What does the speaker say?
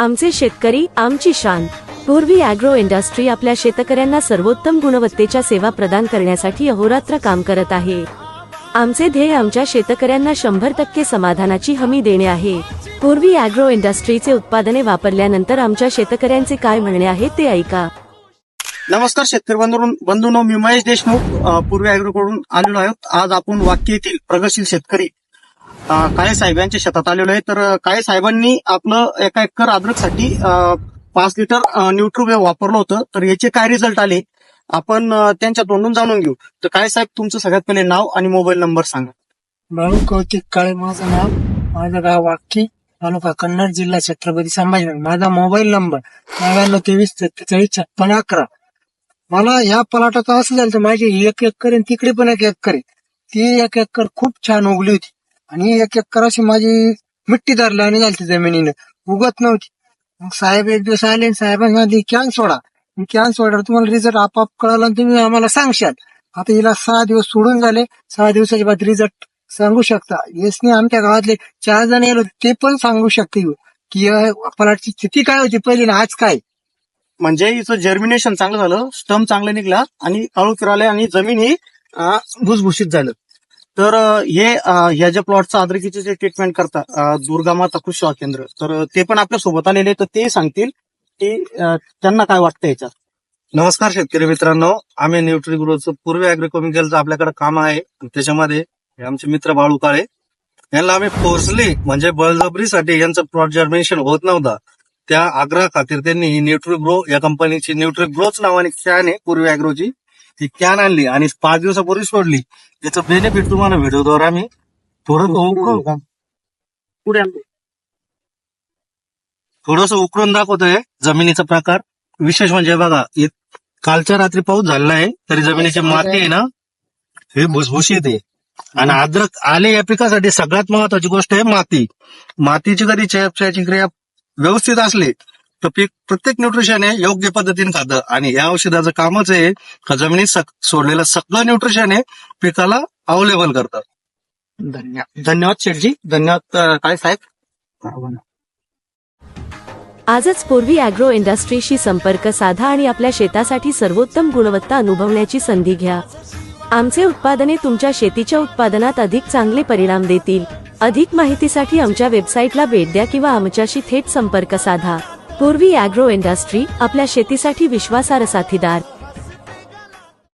आमचे शेतकरी आमची शान. पूर्वी अॅग्रो इंडस्ट्री आपल्या शेतकऱ्यांना सर्वोत्तम गुणवत्तेच्या सेवा प्रदान करण्यासाठी अहोरात्र काम करत आहे. आमचे ध्येय आमच्या शेतकऱ्यांना शंभर टक्के समाधानाची हमी देणे आहे. पूर्वी अॅग्रो इंडस्ट्रीचे उत्पादने वापरल्यानंतर आमच्या शेतकऱ्यांचे काय म्हणणे आहे ते ऐका. नमस्कार शेतकरी बंधू बंधूंनो मी महेश देशमुख पूर्वी अॅग्रो कडून आलेलो आहोत. आज आपण वाक्य येथील प्रगतशील शेतकरी काळे साहेबांच्या शेतात आलेलो आहे. तर काळे साहेबांनी आपलं एका एकर अद्रकसाठी पाच लिटर अ, वापरलं होतं. तर याचे काय रिझल्ट आले? आपण त्यांच्या तोंडून जाणून घेऊ. तर काळे साहेब तुमचं सगळ्यात पहिले नाव आणि मोबाईल नंबर सांगा. बाळू कौतिक काळे माझं नाव. माझं गाव वाक्की तालुका कन्नड जिल्हा छत्रपती संभाजीनगर. माझा मोबाईल नंबर नव्याण्णव तेवीस सत्तेचाळीस छप्पन अकरा. मला या पलाटाचं असं झालं तर माझी एक एकर आणि तिकडे पण एक एकर ती एक एकर खूप छान उगली होती. आणि एक एकर अशी माझी मिट्टी धरल्याने झाली जमिनीनं. उगत नव्हती. मग साहेब एक दिवस आले आणि साहेबांनी सांगितले कॅन सोडा. कॅन सोडा तुम्हाला रिझल्ट आपाप कळाला आणि तुम्ही आम्हाला सांगशाल. आता हिला सहा दिवस सोडून झाले. सहा दिवसाच्या बाद रिझल्ट सांगू शकता. यसने आमच्या गावातले चार जण येलो ते पण सांगू शकते की या पलाटची स्थिती काय होती पहिली ना आज काय? म्हणजे इथं जर्मिनेशन चांगलं झालं स्टम चांगलं निघला आणि काळू फिराले आणि जमीन ही भुसभुशीत झालं. तर हे ह्या ज्या प्लॉटचं आद्रकीचे जे ट्रीटमेंट करतात दुर्गा माता कृषी सेवा केंद्र तर ते पण आपल्यासोबत आलेले तर ते सांगतील की त्यांना काय वाटतं याच्यात? नमस्कार शेतकरी मित्रांनो. आम्ही न्यूट्री ग्रोचं पूर्वी अॅग्रोकेमिकलचं आपल्याकडे काम आहे. त्याच्यामध्ये हे आमचे मित्र बाळू काळे. यांना आम्ही फोर्सली म्हणजे बळजबरीसाठी यांचं प्लॉट जर्मिनेशन होत नव्हता. त्या आग्रहा खातीर त्यांनी ही न्यूट्री ग्रो या कंपनीची न्यूट्री ग्रोच नावाने कॅन आहे पूर्वी अॅग्रोची ती कॅन आणली आणि पाच दिवसापूर्वी सोडली. त्याचं बेनिफिट तुम्हाला व्हिडिओद्वारे आम्ही थोडं उकळू का? पुढे थोडस उकळून दाखवतोय जमिनीचा प्रकार. विशेष म्हणजे बघा कालच्या रात्री पाऊस झालेला आहे तरी जमिनीची माती आहे ना हे भुसभुशीत आहे. आणि अद्रक आले या पिकासाठी सगळ्यात महत्वाची गोष्ट आहे माती. मातीची जरी चयापचयाची क्रिया व्यवस्थित असली तर पीक प्रत्येक न्यूट्रिशन हे योग्य पद्धतीने खातं. आणि या औषधाचं कामच आहे का जमिनीत सोडलेलं सगळं न्यूट्रिशन हे पिकाला अवेलेबल करतं. धन्यवाद धन्यवाद शेठजी. धन्यवाद काळे साहेब. आजच पूर्वी अॅग्रो इंडस्ट्रीशी संपर्क साधा आणि आपल्या शेतासाठी सर्वोत्तम गुणवत्ता अनुभवण्याची संधी घ्या. आमचे उत्पादने तुमच्या शेतीच्या उत्पादनात अधिक चांगले परिणाम देतील. अधिक माहितीसाठी आमच्या वेबसाईटला भेट द्या किंवा आमच्याशी थेट संपर्क साधा. पूर्वी अॅग्रो इंडस्ट्री आपल्या शेतीसाठी विश्वासार्ह साथीदार.